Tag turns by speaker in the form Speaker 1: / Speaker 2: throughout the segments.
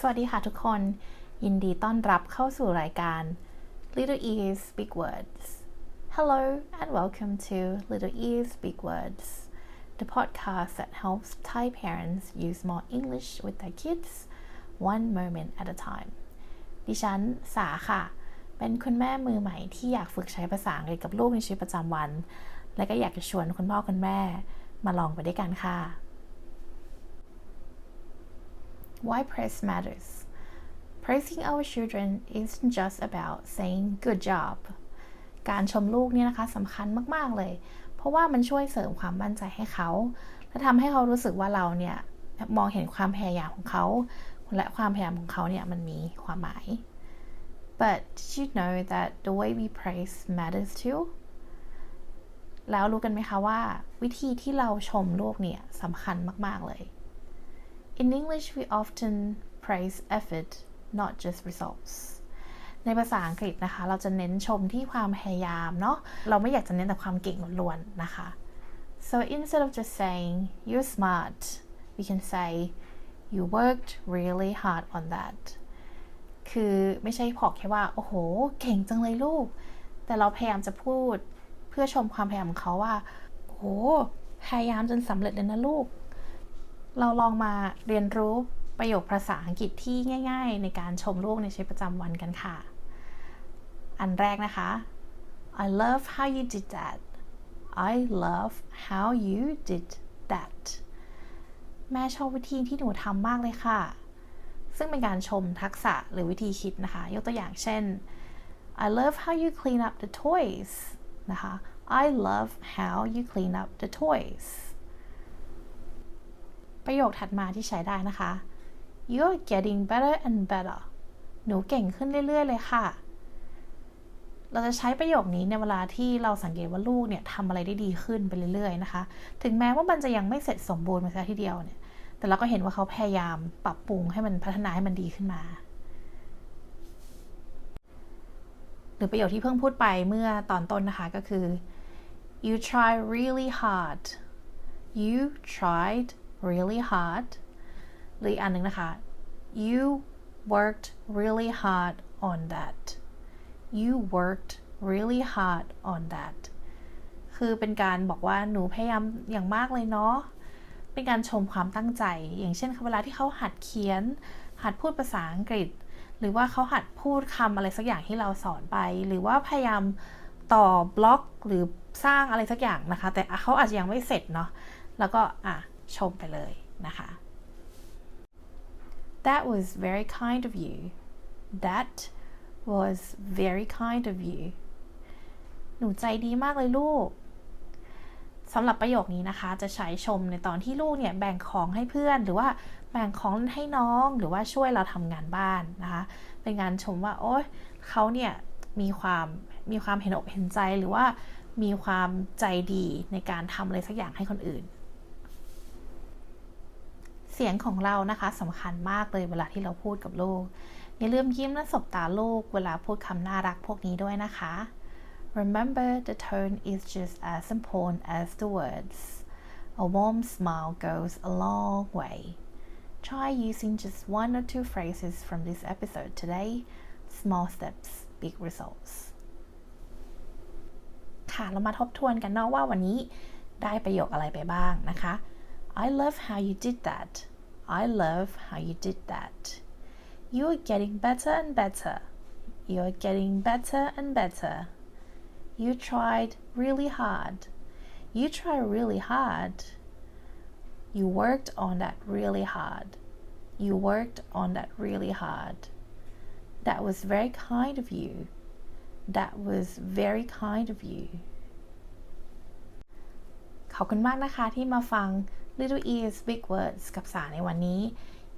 Speaker 1: สวัสดีค่ะทุกคน ยินดีต้อนรับเข้าสู่รายการ Little Ears Big Words Hello and welcome to Little Ears Big Words the podcast that helps Thai parents use more English with their kids one moment at a time ดิฉันสาค่ะ เป็นคุณแม่มือใหม่ที่อยากฝึกใช้ภาษาอังกฤษกับลูกในชีวิตประจำวัน และก็อยากจะชวนคุณพ่อคุณแม่มาลองไปด้วยกันค่ะ Why praise matters Praising our children isn't just about saying good job การชมลูกเนี่ยนะคะสำคัญมาก ๆ เลย เพราะว่ามันช่วยเสริมความมั่นใจให้เขา และทำให้เขารู้สึกว่าเราเนี่ยมองเห็นความพยายามของเขา และความพยายามของเขาเนี่ยมันมีความหมาย but did you know that the way we praise matters too แล้วรู้กันไหมคะว่า วิธีที่เราชมลูกเนี่ยสำคัญมาก ๆ เลย In English we often praise effort not just results ในภาษาอังกฤษนะคะ เราจะเน้นชมที่ความพยายามเนาะ เราไม่อยากจะเน้นแต่ความเก่งล้วนๆนะคะ so instead of just saying you're smart we can say you worked really hard on that คือไม่ใช่พอกแค่ว่า โอ้โห เก่งจังเลยลูก แต่เราพยายามจะพูดเพื่อชมความพยายามของเขาว่า โอ้โห พยายามจนสำเร็จเลยนะลูก เราลองมาเรียนรู้ประโยคภาษาอังกฤษที่ง่าย ๆ ในการชมโลกในชีวิตประจำวันกันค่ะ อันแรกนะคะ I love how you did that I love how you did that แม่ชอบวิธีที่หนูทำมากเลยค่ะ ซึ่งเป็นการชมทักษะหรือวิธีคิดนะคะ ยกตัวอย่างเช่น I love how you clean up the toys นะคะ I love how you clean up the toys ประโยคถัดมาที่ใช้ได้นะคะ You're getting better and better หนูเก่งขึ้นเรื่อย ๆ เลยค่ะ เราจะใช้ประโยคนี้ในเวลาที่เราสังเกตว่าลูกเนี่ยทำอะไรได้ดีขึ้นไปเรื่อย ๆ นะคะ ถึงแม้ว่ามันจะยังไม่เสร็จสมบูรณ์มาซะทีเดียวเนี่ย แต่เราก็เห็นว่าเขาพยายามปรับปรุงให้มันพัฒนาให้มันดีขึ้นมา หรือประโยคที่เพิ่งพูดไปเมื่อตอนต้นนะคะก็คือ you try really hard you tried really hard หรืออีกอันหนึ่งนะคะ you worked really hard on that you worked really hard on that คือเป็นการบอกว่าหนูพยายามอย่างมากเลยเนาะ เป็นการชมความตั้งใจ อย่างเช่นเวลาที่เขาหัดเขียน หัดพูดภาษาอังกฤษ หรือว่าเขาหัดพูดคำอะไรสักอย่างที่เราสอนไป หรือว่าพยายามต่อบล็อกหรือสร้างอะไรสักอย่างนะคะ แต่เขาอาจจะยังไม่เสร็จเนาะ แล้วก็อะ ชมไปเลยนะคะ That was very kind of you That was very kind of you หนูใจดีมากเลยลูกสำหรับประโยคนี้นะคะ จะใช้ชมในตอนที่ลูกเนี่ยแบ่งของให้เพื่อน หรือว่าแบ่งของให้น้องหรือว่าช่วยเราทำงานบ้านนะคะ เป็นการชมว่า โอ๊ยเขาเนี่ยมีความมีความเห็นอกเห็นใจหรือว่ามีความใจดีในการทำอะไรสักอย่างให้คนอื่น เสียงของเรานะคะสำคัญมากเลยเวลาที่เราพูดกับลูก อย่าลืมยิ้มและสบตาลูกเวลาพูดคำน่ารักพวกนี้ด้วยนะคะ Remember the tone is just as important as the words A warm smile goes a long way Try using just one or two phrases from this episode today Small steps big results ค่ะเรามาทบทวนกันเนาะว่าวันนี้ได้ประโยคอะไรไปบ้างนะคะ I love how you did that I love how you did that You're getting better and better You're getting better and better You tried really hard You tried really hard You worked on that really hard You worked on that really hard That was very kind of you That was very kind of you ขอบคุณมากนะคะที่มาฟัง Little Ears Big Words กับสาในวันนี้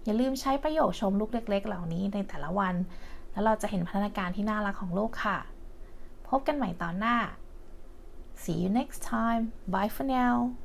Speaker 1: อย่าลืมใช้ประโยคชมลูกเล็ก ๆ เหล่านี้ในแต่ละวัน แล้วเราจะเห็นพัฒนาการที่น่ารักของลูกค่ะ พบกันใหม่ตอนหน้า See you next time. Bye for now.